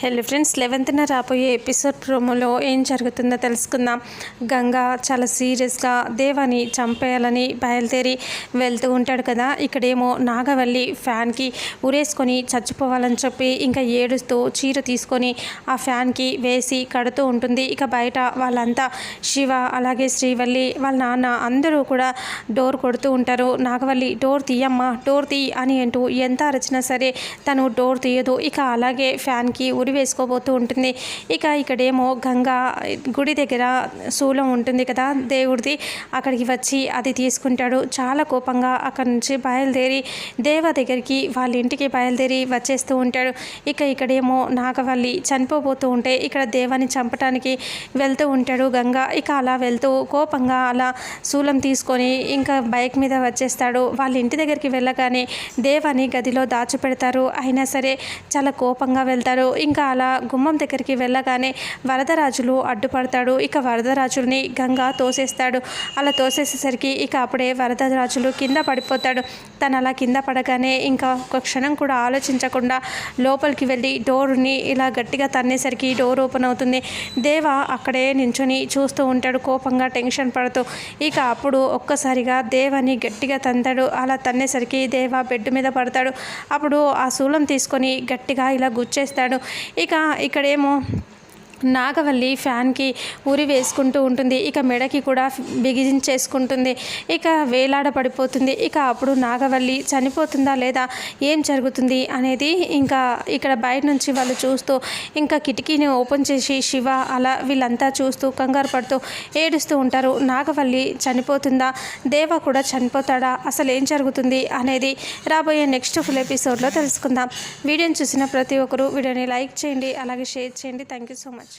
Hello friends లెవెన్త్న రాబోయే episode ప్రోమోలో ఏం జరుగుతుందో తెలుసుకుందాం. గంగా చాలా సీరియస్గా దేవాని చంపేయాలని బయలుదేరి వెళ్తూ ఉంటాడు కదా. ఇక్కడేమో నాగవల్లి ఫ్యాన్కి ఉరేసుకొని చచ్చిపోవాలని చెప్పి ఇంకా ఏడుస్తూ చీర తీసుకొని ఆ ఫ్యాన్కి వేసి కడుతూ ఉంటుంది. ఇక బయట వాళ్ళంతా శివ అలాగే శ్రీవల్లి వాళ్ళ నాన్న అందరూ కూడా డోర్ కొడుతూ ఉంటారు. నాగవల్లి డోర్ తీయమ్మా డోర్ తీ అని అంటూ ఎంత అరచినా సరే తను డోర్ తీయదు. ఇక అలాగే ఫ్యాన్కి ఉరి వేసుకోబోతూ ఉంటుంది. ఇక ఇక్కడేమో గంగా గుడి దగ్గర శూలం ఉంటుంది కదా దేవుడిది. అక్కడికి వచ్చి అది తీసుకుంటాడు. చాలా కోపంగా అక్కడి నుంచి బయలుదేరి దేవ దగ్గరికి వాళ్ళ ఇంటికి బయలుదేరి వచ్చేస్తూ ఉంటాడు. ఇక ఇక్కడేమో నాగవల్లి చనిపోబోతూ ఉంటే ఇక్కడ దేవాన్ని చంపటానికి వెళ్తూ ఉంటాడు గంగా. ఇక అలా వెళ్తూ కోపంగా అలా శూలం తీసుకొని ఇంకా బైక్ మీద వచ్చేస్తాడు. వాళ్ళ ఇంటి దగ్గరికి వెళ్ళగానే దేవాన్ని గదిలో దాచిపెడతారు. అయినా సరే చాలా కోపంగా వెళ్తారు. ఇంకా అలా గుమ్మం దగ్గరికి వెళ్ళగానే వరదరాజులు అడ్డుపడతాడు. ఇక వరదరాజుల్ని గంగా తోసేస్తాడు. అలా తోసేసేసరికి ఇక అప్పుడే వరదరాజులు కింద పడిపోతాడు. తను అలా కింద పడగానే ఇంకా ఒక క్షణం కూడా ఆలోచించకుండా లోపలికి వెళ్ళి డోర్ని ఇలా గట్టిగా తన్నేసరికి డోర్ ఓపెన్ అవుతుంది. దేవ అక్కడే నించొని చూస్తూ ఉంటాడు. కోపంగా టెన్షన్ పడుతూ ఇక అప్పుడు ఒక్కసారిగా దేవని గట్టిగా తంతాడు. అలా తన్నేసరికి దేవ బెడ్ మీద పడతాడు. అప్పుడు ఆ శూలం తీసుకొని గట్టిగా ఇలా గుచ్చేస్తాడు. ఇక ఇక్కడేమో నాగవల్లి ఫ్యాన్కి ఉరి వేసుకుంటూ ఉంటుంది. ఇక మెడకి కూడా బిగించేసుకుంటుంది. ఇక వేలాడ పడిపోతుంది ఇక అప్పుడు నాగవల్లి చనిపోతుందా లేదా? ఏం జరుగుతుంది అనేది ఇంకా ఇక్కడ బయట నుంచి వాళ్ళు చూస్తూ ఇంకా కిటికీని ఓపెన్ చేసి శివ అలా వీళ్ళంతా చూస్తూ కంగారు పడుతూ ఏడుస్తూ ఉంటారు. నాగవల్లి చనిపోతుందా? దేవ కూడా చనిపోతాడా? అసలు ఏం జరుగుతుంది అనేది రాబోయే నెక్స్ట్ ఫుల్ ఎపిసోడ్లో తెలుసుకుందాం. వీడియోని చూసిన ప్రతి ఒక్కరూ వీడియోని లైక్ చేయండి అలాగే షేర్ చేయండి. Thank you so much.